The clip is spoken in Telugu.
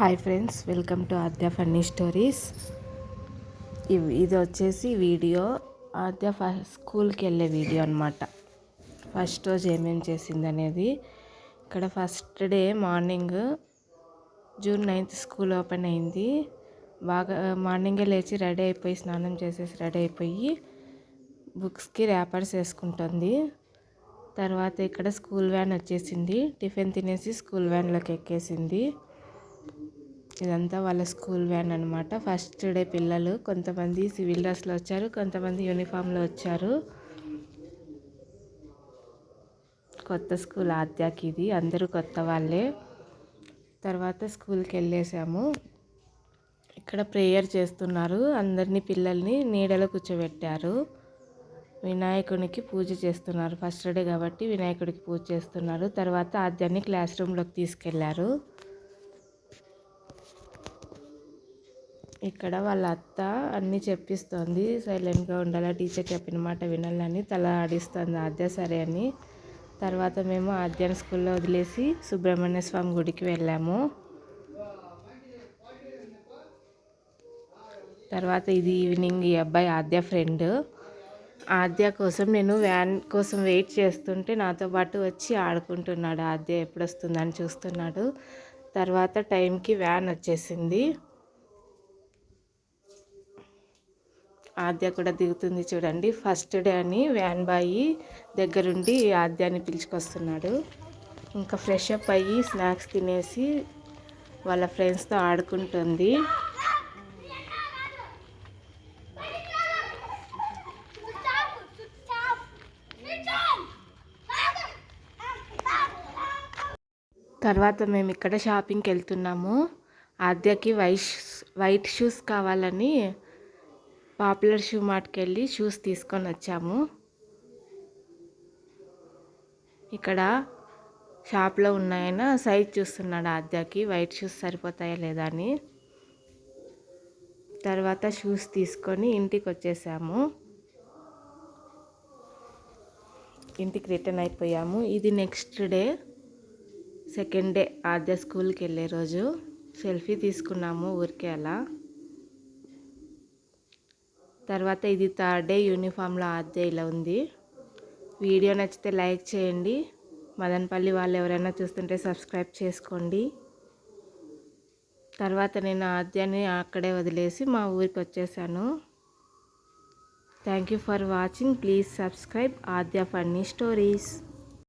Hi friends welcome to Aadya funny stories. ఇది వచ్చేసి వీడియో. ఆద్య ఫస్ట్ స్కూల్కి వెళ్ళే వీడియో అనమాట ఫస్ట్ రోజు ఏమేమి చేసింది అనేది ఇక్కడ first day morning June ninth school open అయింది. బాగా మార్నింగే లేచి రెడీ అయిపోయి స్నానం చేసేసి రెడీ అయిపోయి బుక్స్కి ర్యాపర్స్ వేసుకుంటుంది. తర్వాత ఇక్కడ స్కూల్ వ్యాన్ వచ్చేసింది. టిఫిన్ తినేసి స్కూల్ వ్యాన్లోకి ఎక్కేసింది. ఇదంతా వాళ్ళ స్కూల్ వ్యాన్ అనమాట ఫస్ట్ డే పిల్లలు కొంతమంది సివిల్ డ్రెస్లో వచ్చారు కొంతమంది యూనిఫామ్లో వచ్చారు. కొత్త స్కూల్ ఆద్యాకి ఇది అందరూ కొత్త వాళ్ళే. తర్వాత స్కూల్కి వెళ్ళేసాము. ఇక్కడ ప్రేయర్ చేస్తున్నారు అందరినీ పిల్లల్ని నీడలో కూర్చోబెట్టారు. వినాయకునికి పూజ చేస్తున్నారు ఫస్ట్ డే కాబట్టి వినాయకుడికి పూజ చేస్తున్నారు. తర్వాత ఆద్యాన్ని క్లాస్ రూమ్లోకి తీసుకెళ్ళారు. ఇక్కడ వాళ్ళ అత్త అన్నీ చెప్పిస్తోంది. సైలెంట్గా ఉండాలా టీచర్ చెప్పిన మాట వినాలని తల ఆడిస్తుంది ఆద్య సరే అని. తర్వాత మేము ఆద్యాన్ని స్కూల్లో వదిలేసి సుబ్రహ్మణ్య స్వామి గుడికి వెళ్ళాము. తర్వాత ఇది ఈవినింగ్ ఈ అబ్బాయి ఆద్య ఫ్రెండ్. ఆద్య కోసం నేను వ్యాన్ కోసం వెయిట్ చేస్తుంటే నాతో పాటు వచ్చి ఆడుకుంటున్నాడు. ఆద్య ఎప్పుడు వస్తుందని చూస్తున్నాడు. తర్వాత టైంకి వ్యాన్ వచ్చేసింది. ఆద్య కూడా దిగుతుంది చూడండి. ఫస్ట్ డే అని వ్యాన్ బాయి దగ్గరుండి ఆద్యాన్ని పిలుచుకొస్తున్నాడు. ఇంకా ఫ్రెష్ అప్ అయ్యి స్నాక్స్ తినేసి వాళ్ళ ఫ్రెండ్స్తో ఆడుకుంటుంది. తర్వాత మేము ఇక్కడ షాపింగ్కి వెళ్తున్నాము. ఆద్యకి వైట్ వైట్ షూస్ కావాలని పాపులర్ షూ మార్ట్కి వెళ్ళి షూస్ తీసుకొని వచ్చాము. ఇక్కడ షాప్లో ఉన్నాయన సైజ్ చూస్తున్నాడు ఆద్యాకి. వైట్ షూస్ సరిపోతాయా లేదా అని. తర్వాత షూస్ తీసుకొని ఇంటికి వచ్చేసాము ఇంటికి రిటర్న్ అయిపోయాము. ఇది next day second day Aadya స్కూల్కి వెళ్ళే రోజు. సెల్ఫీ తీసుకున్నాము ఊరికే అలా. తర్వాత ఇది థర్డ్ డే యూనిఫామ్లో ఆద్య ఇలా ఉంది. వీడియో నచ్చితే లైక్ చేయండి. మదనపల్లి వాళ్ళు ఎవరైనా చూస్తుంటే సబ్స్క్రైబ్ చేసుకోండి. తర్వాత నేను ఆద్యాన్ని అక్కడే వదిలేసి మా ఊరికి వచ్చేసాను. Thank you for watching. Please subscribe Aadya funny stories.